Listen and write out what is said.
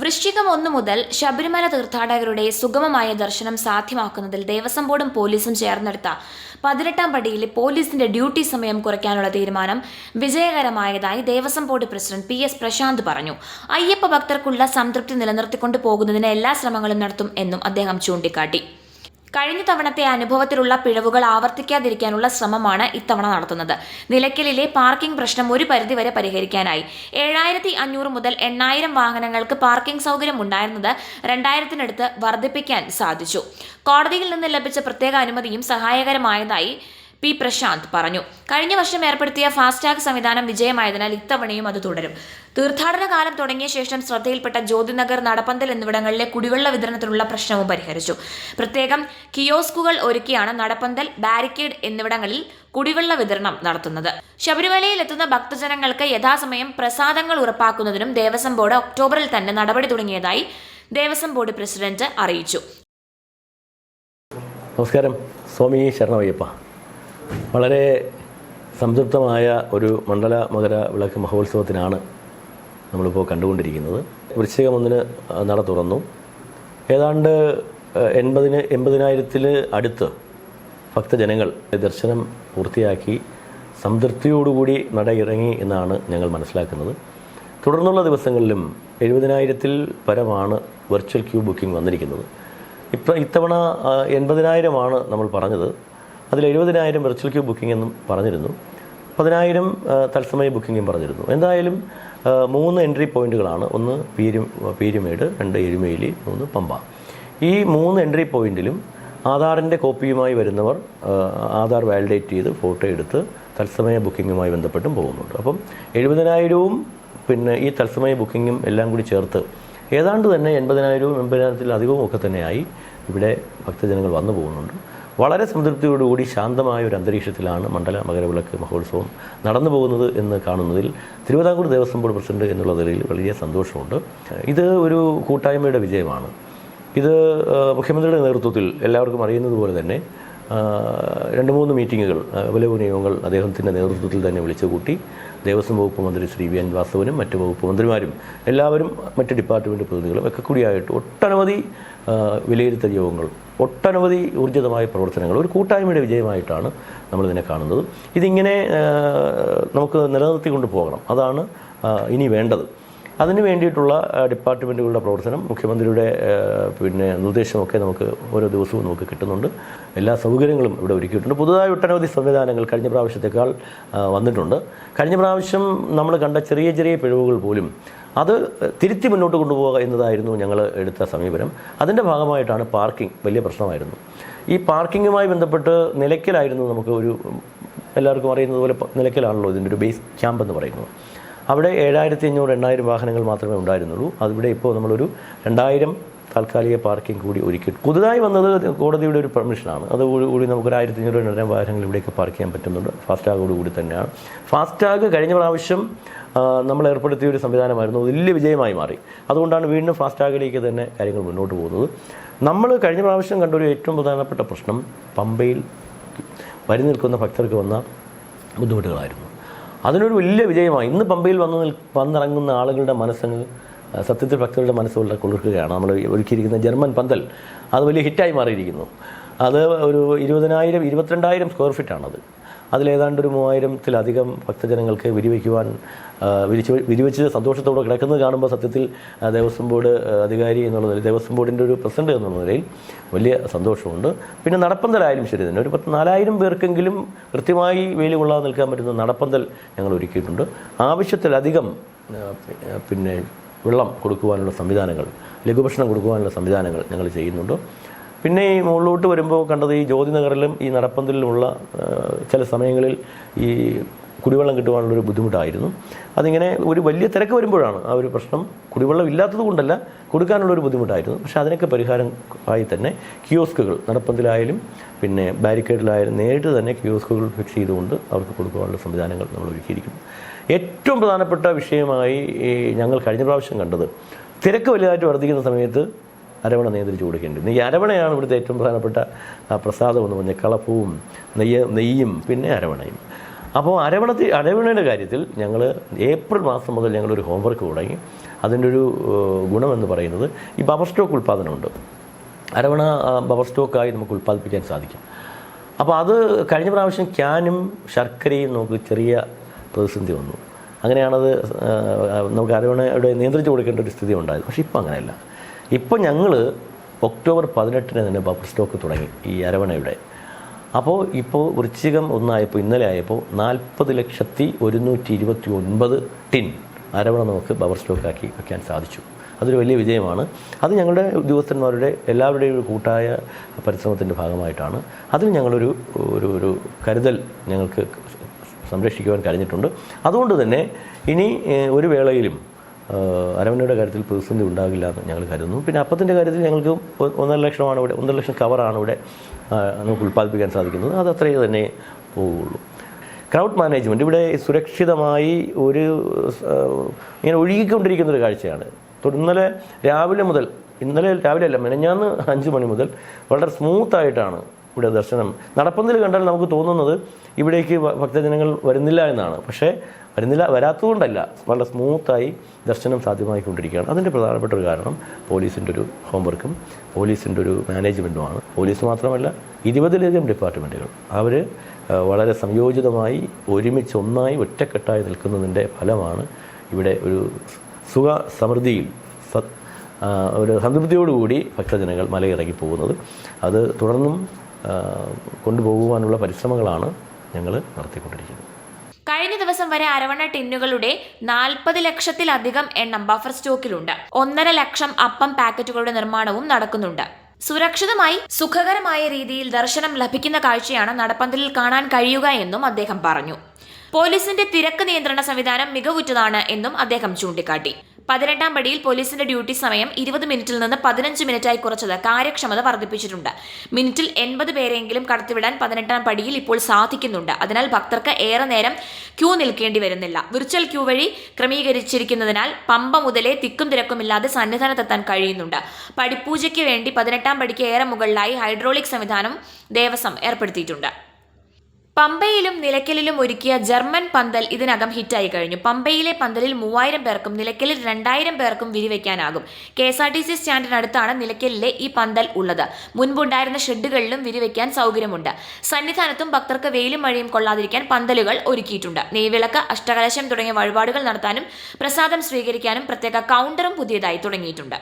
വൃശ്ചികം ഒന്നു മുതൽ ശബരിമല തീർത്ഥാടകരുടെ സുഗമമായ ദർശനം സാധ്യമാക്കുന്നതിൽ ദേവസ്വം ബോർഡും പോലീസും ചേർന്നെടുത്ത പതിനെട്ടാം പടിയിലെ പോലീസിന്റെ ഡ്യൂട്ടി സമയം കുറയ്ക്കാനുള്ള തീരുമാനം വിജയകരമായതായി Devaswom board president P S Prashanth പറഞ്ഞു. അയ്യപ്പ ഭക്തർക്കുള്ള സംതൃപ്തി നിലനിർത്തിക്കൊണ്ടു പോകുന്നതിന് എല്ലാ ശ്രമങ്ങളും നടത്തും എന്നും അദ്ദേഹം ചൂണ്ടിക്കാട്ടി. കഴിഞ്ഞ തവണത്തെ അനുഭവത്തിലുള്ള പിഴവുകൾ ആവർത്തിക്കാതിരിക്കാനുള്ള ശ്രമമാണ് ഇത്തവണ നടത്തുന്നത്. നിലയ്ക്കലിലെ പാർക്കിംഗ് പ്രശ്നം ഒരു പരിധിവരെ പരിഹരിക്കാനായി. ഏഴായിരത്തി അഞ്ഞൂറ് മുതൽ എണ്ണായിരം വാഹനങ്ങൾക്ക് പാർക്കിംഗ് സൗകര്യം ഉണ്ടായിരുന്നത് രണ്ടായിരത്തിനടുത്ത് വർദ്ധിപ്പിക്കാൻ സാധിച്ചു. കോടതിയിൽ നിന്ന് ലഭിച്ച പ്രത്യേക അനുമതിയും സഹായകരമായതായി പി പ്രശാന്ത് പറഞ്ഞു. കഴിഞ്ഞ വർഷം ഏർപ്പെടുത്തിയ ഫാസ്ടാഗ് സംവിധാനം വിജയമായതിനാൽ ഇത്തവണയും അത് തുടരും. തീർത്ഥാടന കാലം തുടങ്ങിയ ശേഷം ശ്രദ്ധയിൽപ്പെട്ട ജ്യോതിനഗർ നടപ്പന്തൽ എന്നിവിടങ്ങളിലെ കുടിവെള്ള വിതരണത്തിനുള്ള പ്രശ്നവും പരിഹരിച്ചു. പ്രത്യേകം കിയോസ്കുകൾ ഒരുക്കിയാണ് നടപ്പന്തൽ ബാരിക്കേഡ് എന്നിവിടങ്ങളിൽ കുടിവെള്ള വിതരണം നടത്തുന്നത്. ശബരിമലയിൽ എത്തുന്ന ഭക്തജനങ്ങൾക്ക് യഥാസമയം പ്രസാദങ്ങൾ ഉറപ്പാക്കുന്നതിനും ദേവസ്വം ബോർഡ് ഒക്ടോബറിൽ തന്നെ നടപടി തുടങ്ങിയതായി ദേവസ്വം ബോർഡ് പ്രസിഡന്റ് അറിയിച്ചു. നമസ്കാരം. സ്വാമി ശരണമയ്യപ്പ. വളരെ സംതൃപ്തമായ ഒരു മണ്ഡല മകര വിളക്ക് മഹോത്സവത്തിനാണ് നമ്മളിപ്പോൾ കണ്ടുകൊണ്ടിരിക്കുന്നത്. വൃശ്ചികം ഒന്നിന് നട തുറന്നു. ഏതാണ്ട് എൺപതിന് എൺപതിനായിരത്തിൽ അടുത്ത് ഭക്തജനങ്ങൾ ദർശനം പൂർത്തിയാക്കി സംതൃപ്തിയോടുകൂടി നട ഇറങ്ങി എന്നാണ് ഞങ്ങൾ മനസ്സിലാക്കുന്നത്. തുടർന്നുള്ള ദിവസങ്ങളിലും എഴുപതിനായിരത്തിൽ പരമാണ് വെർച്വൽ ക്യൂ ബുക്കിംഗ് വന്നിരിക്കുന്നത്. ഇപ്പം ഇത്തവണ എൺപതിനായിരമാണ് നമ്മൾ പറഞ്ഞത്. അതിൽ എഴുപതിനായിരം വെർച്വൽ ക്യൂ ബുക്കിംഗ് എന്നും പറഞ്ഞിരുന്നു. പതിനായിരം തത്സമയ ബുക്കിങ്ങും പറഞ്ഞിരുന്നു. എന്തായാലും മൂന്ന് എൻട്രി പോയിന്റുകളാണ്. ഒന്ന് പീരു പീരുമേട് രണ്ട് എരുമേലി മൂന്ന് പമ്പ. ഈ മൂന്ന് എൻട്രി പോയിന്റിലും ആധാറിന്റെ കോപ്പിയുമായി വരുന്നവർ ആധാർ വാലിഡേറ്റ് ചെയ്ത് ഫോട്ടോ എടുത്ത് തത്സമയ ബുക്കിങ്ങുമായി ബന്ധപ്പെട്ടും പോകുന്നുണ്ട്. അപ്പം എഴുപതിനായിരവും പിന്നെ ഈ തത്സമയ ബുക്കിങ്ങും എല്ലാം കൂടി ചേർത്ത് ഏതാണ്ട് തന്നെ എൺപതിനായിരവും എൺപതിനായിരത്തിലധികവും ഒക്കെ തന്നെയായി ഇവിടെ ഭക്തജനങ്ങൾ വന്നു പോകുന്നുണ്ട്. വളരെ സംതൃപ്തിയോടുകൂടി ശാന്തമായ ഒരു അന്തരീക്ഷത്തിലാണ് മണ്ഡല മകരവിളക്ക് മഹോത്സവം നടന്നു പോകുന്നത് എന്ന് കാണുന്നതിൽ തിരുവിതാംകൂർ ദേവസ്വം ബോർഡ് പ്രസിഡന്റ് എന്നുള്ള നിലയിൽ വലിയ സന്തോഷമുണ്ട്. ഇത് ഒരു കൂട്ടായ്മയുടെ വിജയമാണ്. ഇത് മുഖ്യമന്ത്രിയുടെ നേതൃത്വത്തിൽ എല്ലാവർക്കും അറിയുന്നത് പോലെ തന്നെ രണ്ട് മൂന്ന് മീറ്റിങ്ങുകൾ ആ, യോഗങ്ങൾ അദ്ദേഹത്തിന്റെ നേതൃത്വത്തിൽ തന്നെ വിളിച്ചു കൂട്ടി ദേവസ്വം വകുപ്പ് മന്ത്രി ശ്രീ വി എൻ വാസവനും മറ്റ് വകുപ്പ് മന്ത്രിമാരും എല്ലാവരും മറ്റ് ഡിപ്പാർട്ട്മെന്റ് പ്രതിനിധികളും ഒക്കെ കൂടിയായിട്ട് ഒട്ടനവധി വിലയിരുത്തൽ യോഗങ്ങൾ ഒട്ടനവധി ഊർജിതമായ പ്രവർത്തനങ്ങൾ. ഒരു കൂട്ടായ്മയുടെ വിജയമായിട്ടാണ് നമ്മളിതിനെ കാണുന്നത്. ഇതിങ്ങനെ നമുക്ക് നിലനിർത്തിക്കൊണ്ട് പോകണം. അതാണ് ഇനി വേണ്ടത്. അതിന് വേണ്ടിയിട്ടുള്ള ഡിപ്പാർട്ട്മെന്റുകളുടെ പ്രവർത്തനം മുഖ്യമന്ത്രിയുടെ പിന്നെ നിർദ്ദേശമൊക്കെ നമുക്ക് ഓരോ ദിവസവും നമുക്ക് കിട്ടുന്നുണ്ട്. എല്ലാ സൗകര്യങ്ങളും ഇവിടെ ഒരുക്കിയിട്ടുണ്ട്. പുതുതായി ഒട്ടനവധി സംവിധാനങ്ങൾ കഴിഞ്ഞ പ്രാവശ്യത്തേക്കാൾ വന്നിട്ടുണ്ട്. കഴിഞ്ഞ പ്രാവശ്യം നമ്മൾ കണ്ട ചെറിയ ചെറിയ പിഴവുകൾ പോലും അത് തിരുത്തി മുന്നോട്ട് കൊണ്ടുപോകുക എന്നതായിരുന്നു ഞങ്ങൾ എടുത്ത സമീപനം. അതിന്റെ ഭാഗമായിട്ടാണ് പാർക്കിംഗ് വലിയ പ്രശ്നമായിരുന്നു. ഈ പാർക്കിങ്ങുമായി ബന്ധപ്പെട്ട് നിലയ്ക്കലായിരുന്നു നമുക്ക് ഒരു എല്ലാവർക്കും അറിയുന്നത് പോലെ നിലയ്ക്കലാണല്ലോ ഇതിന്റെ ഒരു ബേസ് ക്യാമ്പ് എന്ന് പറയുന്നത്. അവിടെ ഏഴായിരത്തി അഞ്ഞൂറ് എണ്ണായിരം വാഹനങ്ങൾ മാത്രമേ ഉണ്ടായിരുന്നുള്ളൂ. അതിവിടെ ഇപ്പോൾ നമ്മളൊരു രണ്ടായിരം താൽക്കാലിക പാർക്കിംഗ് കൂടി ഒരുക്കി. പുതുതായി വന്നത് കോടതിയുടെ ഒരു പെർമിഷനാണ്. അത് കൂടി കൂടി നമുക്ക് ഒരു ആയിരത്തി അഞ്ഞൂറ് എണ്ണായിരം വാഹനങ്ങൾ ഇവിടെയൊക്കെ പാർക്ക് ചെയ്യാൻ പറ്റുന്നുണ്ട്. ഫാസ്റ്റാഗോട് കൂടി തന്നെയാണ്. ഫാസ്റ്റാഗ് കഴിഞ്ഞ പ്രാവശ്യം നമ്മൾ ഏർപ്പെടുത്തിയ ഒരു സംവിധാനമായിരുന്നു. വലിയ വിജയമായി മാറി. അതുകൊണ്ടാണ് വീണ്ടും ഫാസ്റ്റാഗിലേക്ക് തന്നെ കാര്യങ്ങൾ മുന്നോട്ട് പോകുന്നത്. നമ്മൾ കഴിഞ്ഞ പ്രാവശ്യം കണ്ട ഒരു ഏറ്റവും പ്രധാനപ്പെട്ട പ്രശ്നം പമ്പയിൽ വരി നിൽക്കുന്ന ഭക്തർക്ക് വന്ന ബുദ്ധിമുട്ടുകളായിരുന്നു. അതിനൊരു വലിയ വിജയമാണ് ഇന്ന് പമ്പയിൽ വന്ന് വന്നിറങ്ങുന്ന ആളുകളുടെ മനസ്സങ്ങ് സത്യത്തിൽ ഭക്തരുടെ മനസ്സുകളുടെ കുളിർക്കുകയാണ്. നമ്മൾ ഒരുക്കിയിരിക്കുന്ന ജർമ്മൻ പന്തൽ അത് വലിയ ഹിറ്റായി മാറിയിരിക്കുന്നു. അത് ഒരു ഇരുപതിനായിരം ഇരുപത്തിരണ്ടായിരം സ്ക്വയർ ഫീറ്റാണത് അതിലേതാണ്ട് ഒരു മൂവായിരത്തിലധികം ഭക്തജനങ്ങൾക്ക് വിരിവയ്ക്കുവാൻ വിരിച്ച് വിരിവെച്ച് സന്തോഷത്തോടെ കിടക്കുന്നത് കാണുമ്പോൾ സത്യത്തിൽ ദേവസ്വം ബോർഡ് അധികാരി എന്നുള്ള നിലയിൽ ദേവസ്വം ബോർഡിന്റെ ഒരു പ്രസിഡന്റ് എന്നുള്ള നിലയിൽ വലിയ സന്തോഷമുണ്ട്. പിന്നെ നടപ്പന്തലായാലും ശരി തന്നെ ഒരു പത്ത് നാലായിരം പേർക്കെങ്കിലും കൃത്യമായി വെയിൽ കൊള്ളാതെ നിൽക്കാൻ പറ്റുന്ന നടപ്പന്തൽ ഞങ്ങൾ ഒരുക്കിയിട്ടുണ്ട്. ആവശ്യത്തിലധികം പിന്നെ വെള്ളം കൊടുക്കുവാനുള്ള സംവിധാനങ്ങൾ ലഘുഭക്ഷണം കൊടുക്കുവാനുള്ള സംവിധാനങ്ങൾ ഞങ്ങൾ ചെയ്യുന്നുണ്ട്. പിന്നെ ഈ മുകളിലോട്ട് വരുമ്പോൾ കണ്ടത് ഈ ജ്യോതിനഗറിലും ഈ നടപ്പന്തലിലുമുള്ള ചില സമയങ്ങളിൽ ഈ കുടിവെള്ളം കിട്ടുവാനുള്ളൊരു ബുദ്ധിമുട്ടായിരുന്നു. അതിങ്ങനെ ഒരു വലിയ തിരക്ക് വരുമ്പോഴാണ് ആ ഒരു പ്രശ്നം കുടിവെള്ളം ഇല്ലാത്തത് കൊണ്ടല്ല കൊടുക്കാനുള്ളൊരു ബുദ്ധിമുട്ടായിരുന്നു. പക്ഷേ അതിനൊക്കെ പരിഹാരം ആയി തന്നെ കിയോസ്കുകൾ നടപ്പന്തലായാലും പിന്നെ ബാരിക്കേഡിലായാലും നേരിട്ട് തന്നെ കിയോസ്കുകൾ ഫിക്സ് ചെയ്തുകൊണ്ട് അവർക്ക് കൊടുക്കുവാനുള്ള സംവിധാനങ്ങൾ നമ്മൾ ഒരുക്കിയിരിക്കുന്നു. ഏറ്റവും പ്രധാനപ്പെട്ട വിഷയമായി ഞങ്ങൾ കഴിഞ്ഞ പ്രാവശ്യം കണ്ടത് തിരക്ക് വലുതായിട്ട് വർദ്ധിക്കുന്ന സമയത്ത് അരവണ നിയന്ത്രിച്ച് കൊടുക്കേണ്ടി ഈ അരവണയാണ് ഇവിടുത്തെ ഏറ്റവും പ്രധാനപ്പെട്ട പ്രസാദം എന്ന് പറഞ്ഞാൽ കളപ്പവും നെയ്യ് നെയ്യും പിന്നെ അരവണയും. അപ്പോൾ അരവണത്തി അരവണയുടെ കാര്യത്തിൽ ഞങ്ങൾ ഏപ്രിൽ മാസം മുതൽ ഞങ്ങളൊരു ഹോംവർക്ക് തുടങ്ങി. അതിന്റെ ഒരു ഗുണമെന്ന് പറയുന്നത് ഈ പവർ സ്റ്റോക്ക് ഉൽപ്പാദനമുണ്ട്. അരവണ ബഫർ സ്റ്റോക്കായി നമുക്ക് ഉൽപ്പാദിപ്പിക്കാൻ സാധിക്കും. അപ്പോൾ അത് കഴിഞ്ഞ പ്രാവശ്യം ക്യാനും ശർക്കരയും നമുക്ക് ചെറിയ പ്രതിസന്ധി വന്നു. അങ്ങനെയാണത് നമുക്ക് അരവണയുടെ നിയന്ത്രിച്ച് കൊടുക്കേണ്ട ഒരു സ്ഥിതി ഉണ്ടായത്. പക്ഷേ ഇപ്പം അങ്ങനെയല്ല. ഇപ്പോൾ ഞങ്ങൾ ഒക്ടോബർ പതിനെട്ടിന് തന്നെ ബഫർ സ്റ്റോക്ക് തുടങ്ങി ഈ അരവണയുടെ. അപ്പോൾ ഇപ്പോൾ വൃശ്ചികം ഒന്നായപ്പോൾ ഇന്നലെ ആയപ്പോൾ നാൽപ്പത് ലക്ഷത്തി ഒരുന്നൂറ്റി ഇരുപത്തി ഒൻപത് ടിൻ അരവണ നമുക്ക് ബഫർ സ്റ്റോക്കാക്കി വയ്ക്കാൻ സാധിച്ചു. അതൊരു വലിയ വിജയമാണ്. അത് ഞങ്ങളുടെ ഉദ്യോഗസ്ഥന്മാരുടെ എല്ലാവരുടെയും ഒരു കൂട്ടായ പരിശ്രമത്തിന്റെ ഭാഗമായിട്ടാണ്. അതിൽ ഞങ്ങളൊരു ഒരു ഒരു കരുതൽ ഞങ്ങൾക്ക് സംരക്ഷിക്കുവാൻ കഴിഞ്ഞിട്ടുണ്ട്. അതുകൊണ്ട് തന്നെ ഇനി ഒരു വേളയിലും ഏഹ്, അരവണയുടെ കാര്യത്തിൽ പ്രതിസന്ധി ഉണ്ടാകില്ല എന്ന് ഞങ്ങൾ കരുതുന്നു. പിന്നെ അപ്പത്തിന്റെ കാര്യത്തിൽ ഞങ്ങൾക്ക് ഒന്നര ലക്ഷമാണ് ഇവിടെ ഒന്നര ലക്ഷം കവറാണ് ഇവിടെ നമുക്ക് ഉൽപ്പാദിപ്പിക്കാൻ സാധിക്കുന്നത്. അത് അത്രയേ തന്നെ പോവുള്ളൂ. ക്രൗഡ് മാനേജ്മെന്റ് ഇവിടെ സുരക്ഷിതമായി ഒരു ഇങ്ങനെ ഒഴുകിക്കൊണ്ടിരിക്കുന്ന ഒരു കാഴ്ചയാണ്. ഇന്നലെ രാവിലെ മുതൽ ഇന്നലെ രാവിലെ അല്ല മെനഞ്ഞാന്ന് അഞ്ച് മണി മുതൽ വളരെ സ്മൂത്തായിട്ടാണ് ഇവിടെ ദർശനം നടപ്പന്തൽ കണ്ടാൽ നമുക്ക് തോന്നുന്നത് ഇവിടേക്ക് ഭക്തജനങ്ങൾ വരുന്നില്ല എന്നാണ്. പക്ഷേ വരുന്നില്ല വരാത്തതുകൊണ്ടല്ല വളരെ സ്മൂത്തായി ദർശനം സാധ്യമായിക്കൊണ്ടിരിക്കുകയാണ്. അതിന്റെ പ്രധാനപ്പെട്ട ഒരു കാരണം പോലീസിന്റെ ഒരു ഹോംവർക്കും പോലീസിന്റെ ഒരു മാനേജ്മെന്റുമാണ് പോലീസ് മാത്രമല്ല ഇരുപതിലധികം ഡിപ്പാർട്ട്മെന്റുകൾ അവർ വളരെ സംയോജിതമായി ഒരുമിച്ച് ഒന്നായി ഒറ്റക്കെട്ടായി നിൽക്കുന്നതിന്റെ ഫലമാണ് ഇവിടെ ഒരു സുഖ സമൃദ്ധിയിൽ ഒരു സംതൃപ്തിയോടുകൂടി ഭക്തജനങ്ങൾ മലയിറങ്ങി പോകുന്നത്. അത് തുടർന്നും കൊണ്ടുപോകുവാനുള്ള പരിശ്രമങ്ങളാണ് ഞങ്ങൾ നടത്തിക്കൊണ്ടിരിക്കുന്നത്. കഴിഞ്ഞ ദിവസം വരെ അരവണ ടിന്നുകളുടെ നാൽപ്പത് ലക്ഷത്തിലധികം എണ്ണം ബഫർ സ്റ്റോക്കിലുണ്ട്. ഒന്നര ലക്ഷം അപ്പം പാക്കറ്റുകളുടെ നിർമ്മാണവും നടക്കുന്നുണ്ട്. സുരക്ഷിതമായി സുഖകരമായ രീതിയിൽ ദർശനം ലഭിക്കുന്ന കാഴ്ചയാണ് നടപ്പന്തലിൽ കാണാൻ കഴിയുക എന്നും അദ്ദേഹം പറഞ്ഞു. പോലീസിന്റെ തിരക്ക് നിയന്ത്രണ സംവിധാനം മികവുറ്റതാണ് എന്നും അദ്ദേഹം ചൂണ്ടിക്കാട്ടി. പതിനെട്ടാം പടിയിൽ പോലീസിന്റെ ഡ്യൂട്ടി സമയം ഇരുപത് മിനിറ്റിൽ നിന്ന് പതിനഞ്ച് മിനിറ്റായി കുറച്ചത് കാര്യക്ഷമത വർദ്ധിപ്പിച്ചിട്ടുണ്ട്. മിനിറ്റിൽ എൺപത് പേരെങ്കിലും കടത്തിവിടാൻ പതിനെട്ടാം പടിയിൽ ഇപ്പോൾ സാധിക്കുന്നുണ്ട്. അതിനാൽ ഭക്തർക്ക് ഏറെ നേരം ക്യൂ നിൽക്കേണ്ടി വരുന്നില്ല. വിർച്വൽ ക്യൂ വഴി ക്രമീകരിച്ചിരിക്കുന്നതിനാൽ പമ്പ മുതലേ തിക്കും തിരക്കുമില്ലാതെ സന്നിധാനത്തെത്താൻ കഴിയുന്നുണ്ട്. പടിപ്പൂജയ്ക്ക് വേണ്ടി പതിനെട്ടാം പടിക്ക് ഏറെ മുകളിലായി ഹൈഡ്രോളിക് സംവിധാനം ദേവസ്വം ഏർപ്പെടുത്തിയിട്ടുണ്ട്. പമ്പയിലും നിലയ്ക്കലിലും ഒരുക്കിയ ജർമ്മൻ പന്തൽ ഇതിനകം ഹിറ്റായി കഴിഞ്ഞു. പമ്പയിലെ പന്തലിൽ മൂവായിരം പേർക്കും നിലയ്ക്കലിൽ രണ്ടായിരം പേർക്കും വിരിവെക്കാനാകും. K S R T C സ്റ്റാൻഡിനടുത്താണ് നിലയ്ക്കലിലെ ഈ പന്തൽ ഉള്ളത്. മുൻപുണ്ടായിരുന്ന ഷെഡുകളിലും വിരിവെക്കാൻ സൗകര്യമുണ്ട്. സന്നിധാനത്തും ഭക്തർക്ക് വെയിലും മഴയും കൊള്ളാതിരിക്കാൻ പന്തലുകൾ ഒരുക്കിയിട്ടുണ്ട്. നെയ്വിളക്ക് അഷ്ടകലശം തുടങ്ങിയ വഴിപാടുകൾ നടത്താനും പ്രസാദം സ്വീകരിക്കാനും പ്രത്യേക കൗണ്ടറും പുതിയതായി തുടങ്ങിയിട്ടുണ്ട്.